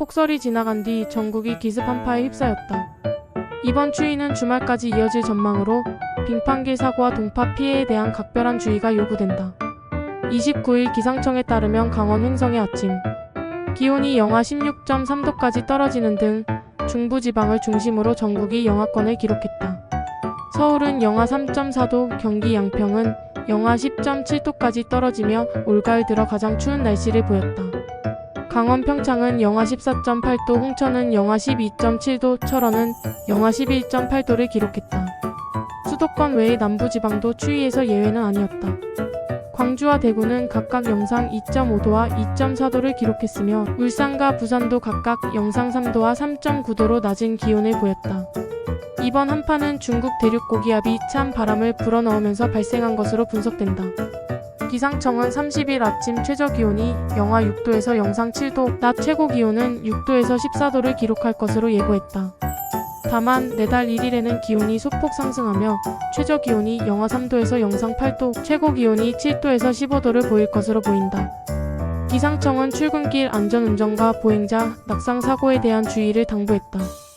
폭설이 지나간 뒤 전국이 기습 한파에 휩싸였다. 이번 추위는 주말까지 이어질 전망으로 빙판길 사고와 동파 피해에 대한 각별한 주의가 요구된다. 29일 기상청에 따르면 강원 횡성의 아침 기온이 영하 16.3도까지 떨어지는 등 중부 지방을 중심으로 전국이 영하권을 기록했다. 서울은 영하 3.4도, 경기 양평은 영하 10.7도까지 떨어지며 올가을 들어 가장 추운 날씨를 보였다. 강원 평창은 영하 14.8도, 홍천은 영하 12.7도, 철원은 영하 11.8도를 기록했다. 수도권 외의 남부지방도 추위에서 예외는 아니었다. 광주와 대구는 각각 영상 2.5도와 2.4도를 기록했으며 울산과 부산도 각각 영상 3도와 3.9도로 낮은 기온을 보였다. 이번 한파는 중국 대륙 고기압이 찬 바람을 불어넣으면서 발생한 것으로 분석된다. 기상청은 30일 아침 최저 기온이 영하 6도에서 영상 7도, 낮 최고 기온은 6도에서 14도를 기록할 것으로 예고했다. 다만 내달 1일에는 기온이 소폭 상승하며 최저 기온이 영하 3도에서 영상 8도, 최고 기온이 7도에서 15도를 보일 것으로 보인다. 기상청은 출근길 안전운전과 보행자, 낙상 사고에 대한 주의를 당부했다.